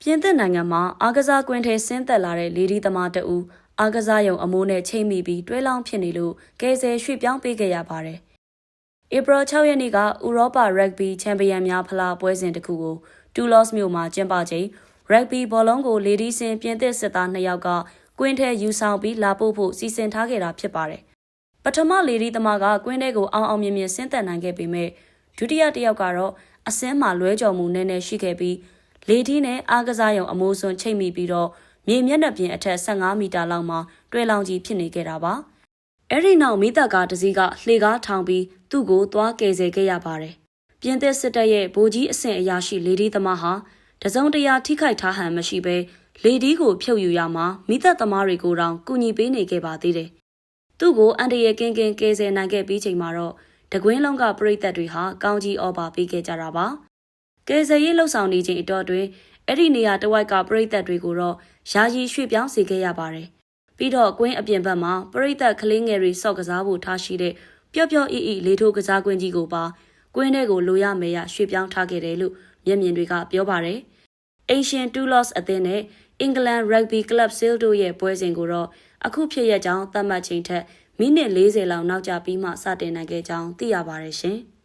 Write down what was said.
ပြင်သစ်နိုင်ငံမှာအားကစားကွင်းထဲဆင်းသက်လာတဲ့လေဒီသမားတအူအားကစားရုံအမိုးနဲ့ချိန်မိပြီးတွဲလောင်းဖြစ်နေလို့ကယ်ဆယ်ရွှေ့ပြောင်းပေးခဲ့ရပါတယ်။ဧပြီ6ရက်နေ့ကဥရောပရက်ဘီချန်ပီယံများဖလားပွဲစဉ်တစ်ခုကိုတူလော့စ်မြို့မှာကျင်းပချိန်ရက်ဘီဘောလုံးကိုလေဒီစင်ပြင်သစ်စစ်သား2ယောက်ကကွင်းထဲယူဆောင်ပြီးလာပို့ဖို့စီစဉ်ထားခဲ့တာဖြစ်ပါတယ်။ပထမလေဒီသမားကကွင်းထဲကိုအောင်အောင်မြင်မြင်ဆင်းသက်နိုင်ခဲ့ပေမဲ့ဒုတိယတစ်ယောက်ကတော့အစင်းမှာလွဲကြော်မှုနည်းနည်းရှိခဲ့ပြီး လေထီးနဲ့အားကစားရုံအမိုးစွန်ချိတ်မိပြီးတော့မြေမျက်နှာပြင်အထက်15မီတာလောက်မှာတွဲလောင်ကြီးဖြစ်နေခဲ့တာပါ။အဲ့ဒီနောက်မိသက်ကားတစ်စီးကလှေကားထောင်ပြီးသူ့ကိုသွားကယ်ဆယ်ခဲ့ရပါတယ်။ပြင်သစ်စစ်တပ်ရဲ့ဗိုလ်ကြီးအဆင့်အရာရှိလေဒီသမားဟာတစုံတရာထိခိုက်ထားဟန်မရှိဘဲလေဒီကိုဖြုတ်ယူရမှာမိသက်သမားတွေကိုတောင်ကူညီပေးနေခဲ့ပါသေးတယ်။သူ့ကိုအန်တရယ်ကင်းကင်းကယ်ဆယ်နိုင်ခဲ့ပြီးချိန်မှာတော့တကွင်းလုံးကပြိသက်တွေဟာကောင်းကြီးအော်ပါပေးခဲ့ကြတာပါ။ ကယ်ဆယ်ရေးလှုပ်ဆောင်နေချိန်အတော့တွင်အဲ့ဒီနေရာတစ်ဝိုက်ကပြိသက်တွေကိုတော့ယာယီရွှေ့ပြောင်းစေခဲ့ရပါတယ်။ပြီးတော့ကွင်းအပြင်ဘက်မှာပြိသက်ကလေးငယ်တွေစော့ကစားဖို့ထားရှိတဲ့ပျော့ပျော့အီအီလေးထိုးကစားကွင်းကြီးကိုပါကွင်းထဲကိုလိုရမယ်ရရွှေ့ပြောင်းထားခဲ့တယ်လို့မျက်မြင်တွေကပြောပါတယ်။ Asian Toulouse အသင်းနဲ့ England Rugby Club Sale တို့ရဲ့ပွဲစဉ်ကိုတော့အခုဖြစ်ရကြောင်းသတ်မှတ်ချိန်ထက်မိနစ်40လောက်နောက်ကျပြီးမှစတင်နိုင်ခဲ့ကြောင်းသိရပါတယ်ရှင်။